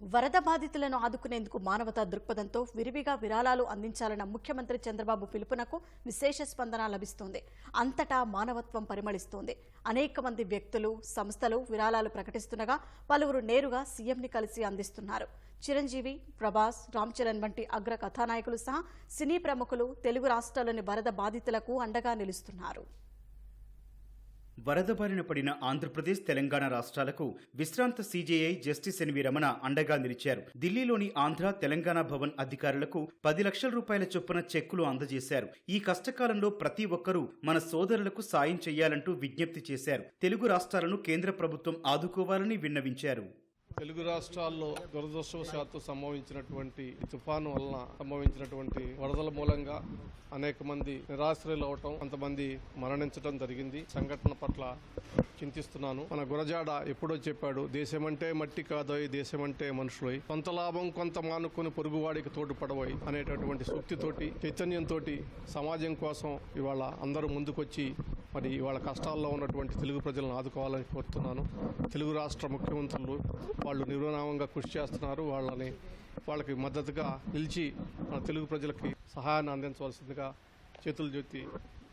వరద బాధితులను ఆదుకునేందుకు మానవతా దృక్పథంతో విరివిగా విరాళాలు అందించాలన్న ముఖ్యమంత్రి చంద్రబాబు పిలుపునకు విశేష స్పందన లభిస్తోంది. అంతటా మానవత్వం పరిమళిస్తోంది. అనేక మంది వ్యక్తులు సంస్థలు విరాళాలు ప్రకటిస్తుండగా పలువురు నేరుగా సీఎంని కలిసి అందిస్తున్నారు. చిరంజీవి ప్రభాస్ రామ్ చరణ్ వంటి అగ్ర కథానాయకులు సహా సినీ ప్రముఖులు తెలుగు రాష్ట్రాల్లోని వరద బాధితులకు అండగా నిలుస్తున్నారు. వరద బారిన పడిన ఆంధ్రప్రదేశ్ తెలంగాణ రాష్ట్రాలకు విశ్రాంత సీజేఐ జస్టిస్ ఎన్వి రమణ అండగా నిలిచారు. ఢిల్లీలోని ఆంధ్ర తెలంగాణ భవన్ అధికారులకు పది లక్షల రూపాయల చొప్పున చెక్కులు అందజేశారు. ఈ కష్టకాలంలో ప్రతి ఒక్కరూ మన సోదరులకు సాయం చేయాలంటూ విజ్ఞప్తి చేశారు. తెలుగు రాష్ట్రాలను కేంద్ర ప్రభుత్వం ఆదుకోవాలని విన్నవించారు. తెలుగు రాష్ట్రాల్లో దురదృష్టవశాత్తు సంభవించినటువంటి తుఫాను వలన సంభవించినటువంటి వరదల మూలంగా అనేక మంది నిరాశ్రయులు అవటం కొంతమంది మరణించడం జరిగింది. సంఘటన పట్ల చింతిస్తున్నాను. మన గురజాడ ఎప్పుడో చెప్పాడు దేశమంటే మట్టి కాదోయ్ దేశమంటే మనుషులోయ్. కొంత లాభం కొంత మానుకొని పొరుగువాడికి తోడుపడబోయ్ అనేటటువంటి సూక్తితోటి చైతన్యంతో సమాజం కోసం ఇవాళ అందరూ ముందుకొచ్చి మరి వాళ్ళ కష్టాల్లో ఉన్నటువంటి తెలుగు ప్రజలను ఆదుకోవాలని కోరుతున్నాను. తెలుగు రాష్ట్ర ముఖ్యమంత్రులు వాళ్ళు నిర్వనామంగా కృషి చేస్తున్నారు. వాళ్ళని వాళ్ళకి మద్దతుగా నిలిచి మన తెలుగు ప్రజలకి సహాయాన్ని అందించవలసిందిగా చేతులు జోతి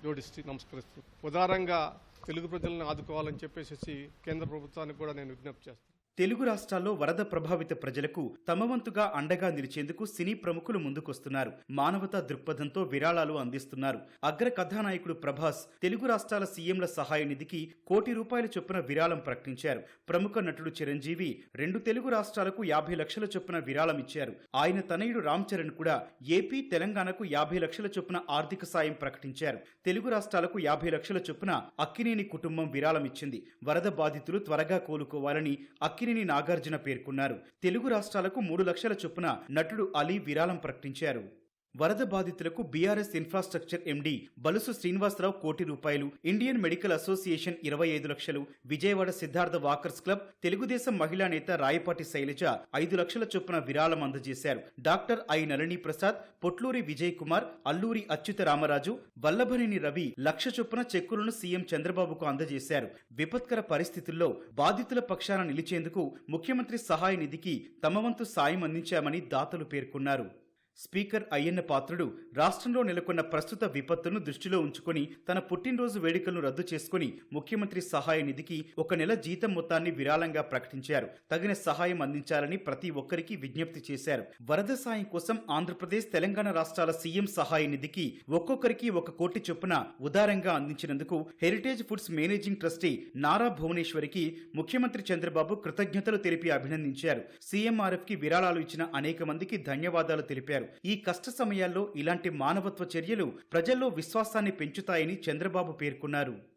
జోడిస్తూ నమస్కరిస్తూ ఉదారంగా తెలుగు ప్రజలను ఆదుకోవాలని చెప్పేసి కేంద్ర ప్రభుత్వానికి కూడా నేను విజ్ఞప్తి చేస్తాను తెలుగు రాష్ట్రాల్లో వరద ప్రభావిత ప్రజలకు తమ వంతుగా అండగా నిలిచేందుకు సినీ ప్రముఖులు ముందుకొస్తున్నారు. మానవతా దృక్పథంతో విరాళాలు అందిస్తున్నారు. అగ్ర కథానాయకుడు ప్రభాస్ తెలుగు రాష్ట్రాల సీఎంల సహాయ నిధికి కోటి రూపాయల చొప్పున విరాళం ప్రకటించారు. ప్రముఖ నటుడు చిరంజీవి రెండు తెలుగు రాష్ట్రాలకు యాభై లక్షల చొప్పున విరాళం ఇచ్చారు. ఆయన తనయుడు రామ్ చరణ్ కూడా ఏపీ తెలంగాణకు యాభై లక్షల చొప్పున ఆర్థిక సాయం ప్రకటించారు. తెలుగు రాష్ట్రాలకు యాభై లక్షల చొప్పున అక్కినేని కుటుంబం విరాళం ఇచ్చింది. వరద బాధితులు త్వరగా కోలుకోవాలని అక్కినేని నాగార్జున పేర్కొన్నారు. తెలుగు రాష్ట్రాలకు మూడు లక్షల చొప్పున నటుడు అలీ విరాళం ప్రకటించారు. వరద బాధితులకు BRS infrastructure MD Balusu Srinivasarao కోటి రూపాయలు ఇండియన్ మెడికల్ అసోసియేషన్ ఇరవై ఐదు లక్షలు విజయవాడ సిద్ధార్థ వాకర్స్ క్లబ్ తెలుగుదేశం మహిళా నేత రాయపాటి శైలజ ఐదు లక్షల చొప్పున విరాళం అందజేశారు. డాక్టర్ ఐ నళిని ప్రసాద్ పొట్లూరి విజయ్ కుమార్ అల్లూరి అచ్యుత రామరాజు వల్లభనేని రవి లక్ష చొప్పున చెక్కులను సీఎం చంద్రబాబుకు అందజేశారు. విపత్కర పరిస్థితుల్లో బాధితుల పక్షాన నిలిచేందుకు ముఖ్యమంత్రి సహాయ నిధికి తమ వంతు సాయం అందించామని దాతలు పేర్కొన్నారు. స్పీకర్ అయ్యన్న పాత్రుడు రాష్ట్రంలో నెలకొన్న ప్రస్తుత విపత్తును దృష్టిలో ఉంచుకొని తన పుట్టినరోజు వేడుకలను రద్దు చేసుకుని ముఖ్యమంత్రి సహాయ నిధికి ఒక నెల జీతం మొత్తాన్ని విరాళంగా ప్రకటించారు. తగిన సహాయం అందించాలని ప్రతి ఒక్కరికి విజ్ఞప్తి చేశారు. వరద సాయం కోసం ఆంధ్రప్రదేశ్ తెలంగాణ రాష్ట్రాల సీఎం సహాయ నిధికి ఒక్కొక్కరికి ఒక కోటి చొప్పున ఉదారంగా అందించినందుకు heritage foods managing trustee Nara భువనేశ్వరికి ముఖ్యమంత్రి చంద్రబాబు కృతజ్ఞతలు తెలిపి అభినందించారు. సీఎంఆర్ఎఫ్కి విరాళాలు ఇచ్చిన అనేక మందికి ధన్యవాదాలు తెలిపారు. తెలిపారు. ఈ కష్ట సమయాల్లో ఇలాంటి మానవత్వ చర్యలు ప్రజల్లో విశ్వాసాన్ని పెంచుతాయని చంద్రబాబు పేర్కొన్నారు.